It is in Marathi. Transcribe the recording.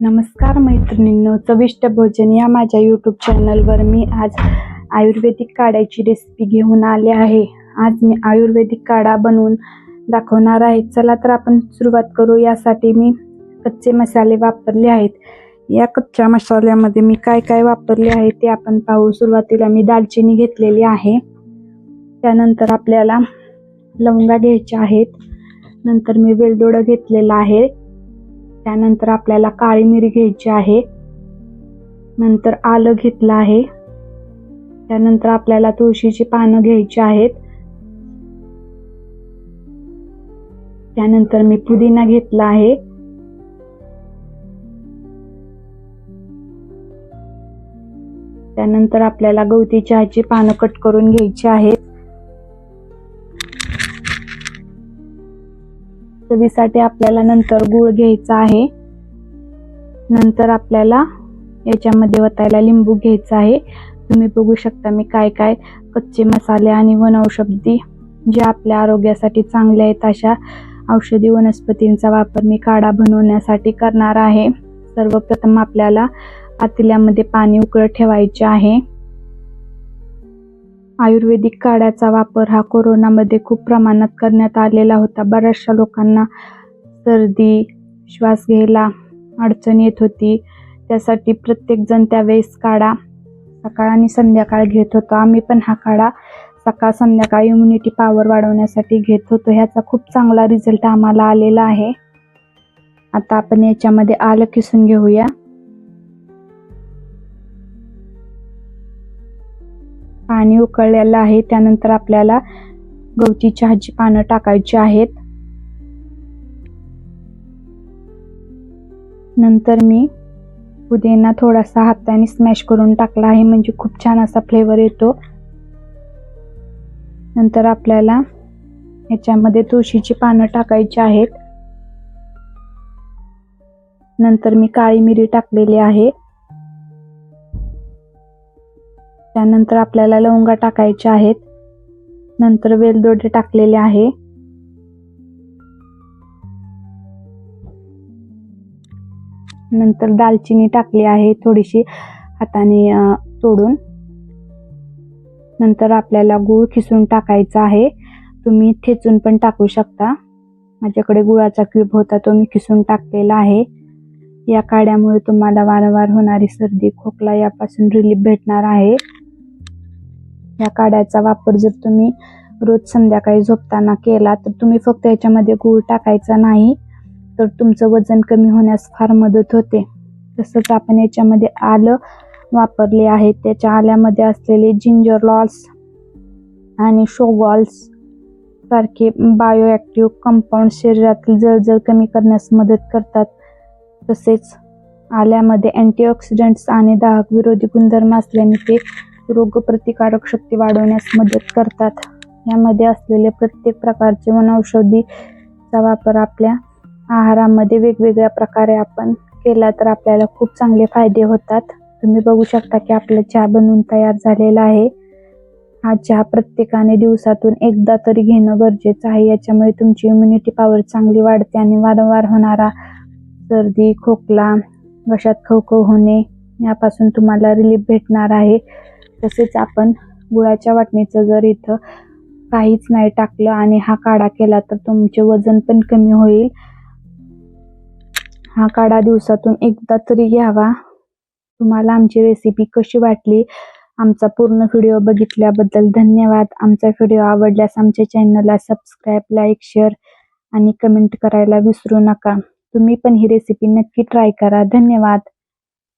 नमस्कार मैत्रिणींनो चविष्ट भोजन या माझ्या यूट्यूब चॅनलवर मी आज आयुर्वेदिक काढ्याची रेसिपी घेऊन आले आहे. आज मी आयुर्वेदिक काढा बनवून दाखवणार आहे. चला तर आपण सुरुवात करू. यासाठी मी कच्चे मसाले वापरले आहेत. या कच्च्या मसाल्यामध्ये मी काय काय वापरले आहे ते आपण पाहू. सुरुवातीला मी दालचिनी घेतलेली आहे. त्यानंतर आपल्याला लवंगा घ्यायच्या आहेत. नंतर मी वेलदोडं घेतलेलं आहे. त्यानंतर आपल्याला काळी मिरी घ्यायची आहे. नंतर आलं घेतलं आहे. त्यानंतर आपल्याला तुळशीची पानं घ्यायची आहेत. त्यानंतर मी पुदिना घेतला आहे. त्यानंतर आपल्याला गवती चहाची पानं कट करून घ्यायची आहेत. चवीसाठी आपल्याला नंतर गूळ घ्यायचा आहे. नंतर आपल्याला याच्यामध्ये वतायला लिंबू घ्यायचा आहे. तुम्ही बघू शकता मी काय काय कच्चे मसाले आणि वनौषधी जे आपल्या आरोग्यासाठी चांगले आहेत अशा औषधी वनस्पतींचा वापर मी काढा बनवण्यासाठी करणार आहे. सर्वप्रथम आपल्याला पातेल्यामध्ये पाणी उकळत ठेवायचे आहे. आयुर्वेदिक काढ्याचा वापर हा कोरोनामध्ये खूप प्रमाणात करण्यात आलेला होता. बऱ्याचशा लोकांना सर्दी श्वास घ्यायला अडचण येत होती. त्यासाठी प्रत्येकजण त्यावेळेस काढा सकाळ आणि संध्याकाळ घेत होतो. आम्ही पण हा काढा सकाळ संध्याकाळ इम्युनिटी पॉवर वाढवण्यासाठी घेत होतो. ह्याचा खूप चांगला रिझल्ट आम्हाला आलेला आहे. आता आपण याच्यामध्ये आलं किसून घेऊया. पाणी उकळलेलं आहे. त्यानंतर आपल्याला गवती चहाची पानं टाकायची आहेत. नंतर मी पुदिना थोडासा हाताने स्मॅश करून टाकला आहे. म्हणजे खूप छान असा फ्लेवर येतो. नंतर आपल्याला याच्यामध्ये तुळशीची पानं टाकायची आहेत. नंतर मी काळी मिरी टाकलेली आहे. त्यानंतर आपल्याला लवंगा टाकायच्या आहेत. नंतर वेलदोडे टाकलेले आहे. नंतर दालचिनी टाकली आहे थोडीशी हाताने तोडून. नंतर आपल्याला गूळ खिसून टाकायचा आहे. तुम्ही ठेचून पण टाकू शकता. माझ्याकडे गुळाचा क्यूब होता तो मी खिसून टाकलेला आहे. या काड्यामुळे तुम्हाला वारंवार होणारी सर्दी खोकला यापासून रिलीफ भेटणार आहे. या काड्याचा वापर जर तुम्ही रोज संध्याकाळी झोपताना केला तर तुम्ही फक्त याच्यामध्ये गूळ टाकायचा नाही तर तुमचं वजन कमी होण्यास फार मदत होते. तसंच आपण याच्यामध्ये आलं वापरले आहे त्याच्या आल्यामध्ये असलेले जिंजर लॉल्स आणि शोगॉल्स सारखे बायोॲक्टिव्ह कंपाऊंड शरीरातील जळजळ कमी करण्यास मदत करतात. तसेच आल्यामध्ये अँटीऑक्सिडंट्स आणि दाहक विरोधी गुणधर्म असल्याने ते रोगप्रतिकारक शक्ती वाढवण्यास मदत करतात. यामध्ये असलेले प्रत्येक प्रकारचे वनौषधीचा वापर आपल्या आहारामध्ये वेगवेगळ्या प्रकारे आपण केला तर आपल्याला खूप चांगले फायदे होतात. तुम्ही बघू शकता की आपला चहा बनवून तयार झालेला आहे. हा चहा प्रत्येकाने दिवसातून एकदा तरी घेणं गरजेचं आहे. याच्यामुळे तुमची इम्युनिटी पॉवर चांगली वाढते आणि वारंवार होणारा सर्दी खोकला घशात खवखव होणे यापासून तुम्हाला रिलीफ भेटणार आहे. तसेच आपण गुळाच्या वाटणीचं जर इथं काहीच नाही टाकलं आणि हा काढा केला तर तुमचे वजन पण कमी होईल. हा काढा दिवसातून एकदा तरी घ्यावा. तुम्हाला आमची रेसिपी कशी वाटली? आमचा पूर्ण व्हिडिओ बघितल्याबद्दल धन्यवाद. आमचा व्हिडिओ आवडल्यास आमच्या चॅनलला सबस्क्राईब लाईक शेअर आणि कमेंट करायला विसरू नका. तुम्ही पण ही रेसिपी नक्की ट्राय करा. धन्यवाद.